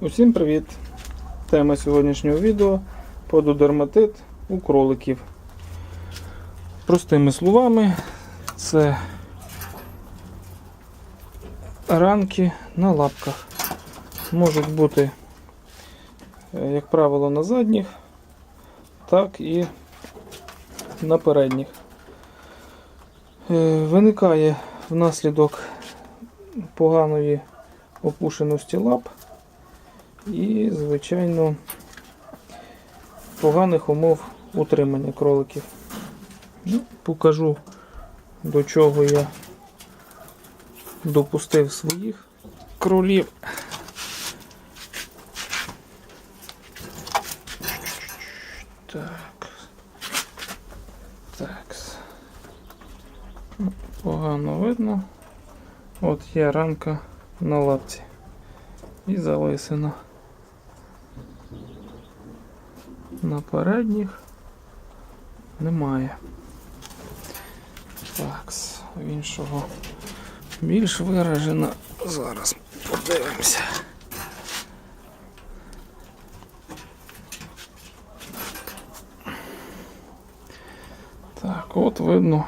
Усім привіт! Тема сьогоднішнього відео пододерматит у кроликів. Простими словами, це ранки на лапках. Можуть бути, е, як правило, на задніх, так і на передніх. Е, Виникає внаслідок поганої опушеності лап і, звичайно, поганих умов утримання кроликів. Ну, покажу, до чого я допустив своїх кролів. Так. Так. Погано видно. От є ранка на лапці і залисина. На передніх немає. Так, з іншого більш виражено. Зараз подивимося. Так, от видно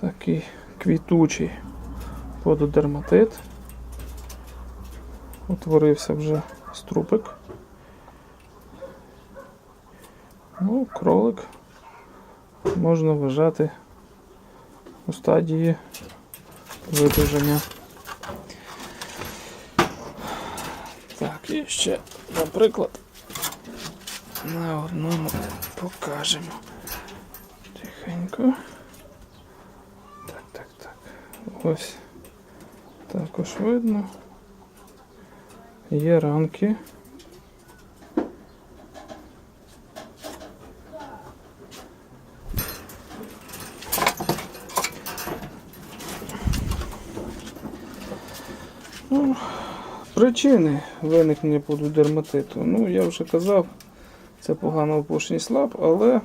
такий квітучий пододерматит. Утворився вже струпик. Ну, кролик можна вважати у стадії видуження. Так, і ще, наприклад, на одному покажемо. Тихенько. Так, так, так. Ось також видно. Є ранки. Ну, причини виникнення пододерматиту. Ну, я вже казав, це погана опушеність лап, але е,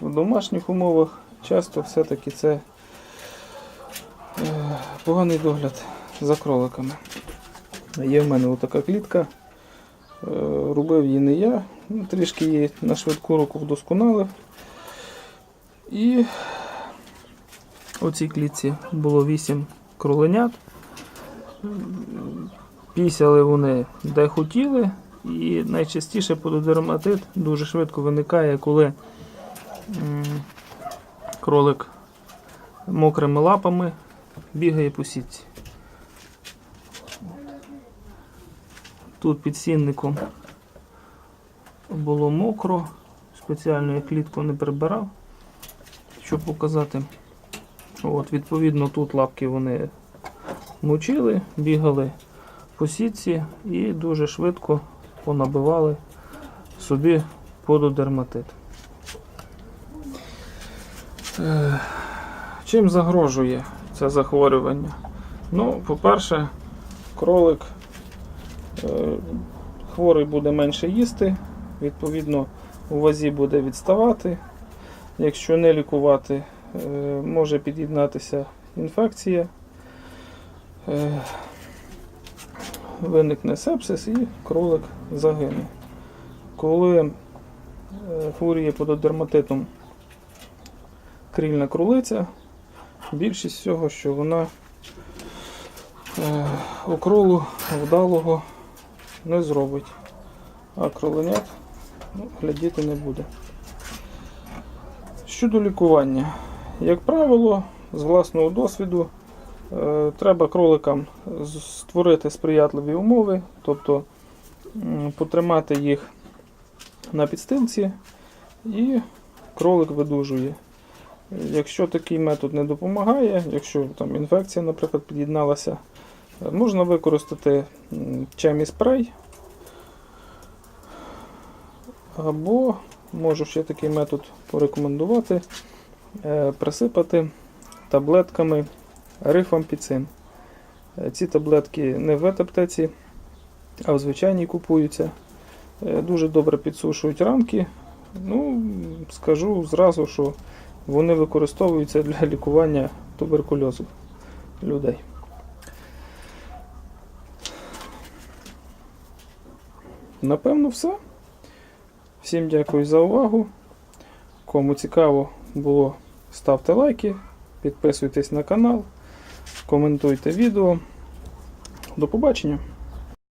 в домашніх умовах часто все-таки це е, поганий догляд за кроликами. Є в мене отака клітка. Е, Робив її не я, ну, трішки її на швидку руку вдосконалив. І у цій клітці було 8 кроленят. Пісяли вони де хотіли, і найчастіше пододерматит дуже швидко виникає, коли кролик мокрими лапами бігає по сітці. Тут під сінником було мокро, спеціально я клітку не прибирав, щоб показати. От, Відповідно, тут лапки вони мочили, бігали по сітці і дуже швидко понабивали собі пододерматит. Е, Чим загрожує це захворювання? Ну, по-перше, кролик е, хворий буде менше їсти, відповідно, у вазі буде відставати. Якщо не лікувати, е, може під'єднатися інфекція. Е, Виникне сепсис і кролик загине. Коли е, хворіє пододерматитом крильна кролиця, більшість всього, що вона е, окролу вдалого не зробить, а кроленят ну, глядіти не буде. Щодо лікування, як правило, з власного досвіду е, треба кроликам створити сприятливі умови, тобто потримати їх на підстилці і кролик видужує. Якщо такий метод не допомагає, якщо там інфекція, наприклад, під'єдналася, е, можна використати чемі спрей. Або можу ще такий метод порекомендувати е, присипати таблетками рифампіцин. Е, Ці таблетки не в ветаптеці, а в звичайній купуються. Е, Дуже добре підсушують рамки. Ну, скажу зразу, що вони використовуються для лікування туберкульозу людей. напевно, все. Всім дякую за увагу. Кому цікаво було, ставте лайки, підписуйтесь на канал, коментуйте відео. До побачення!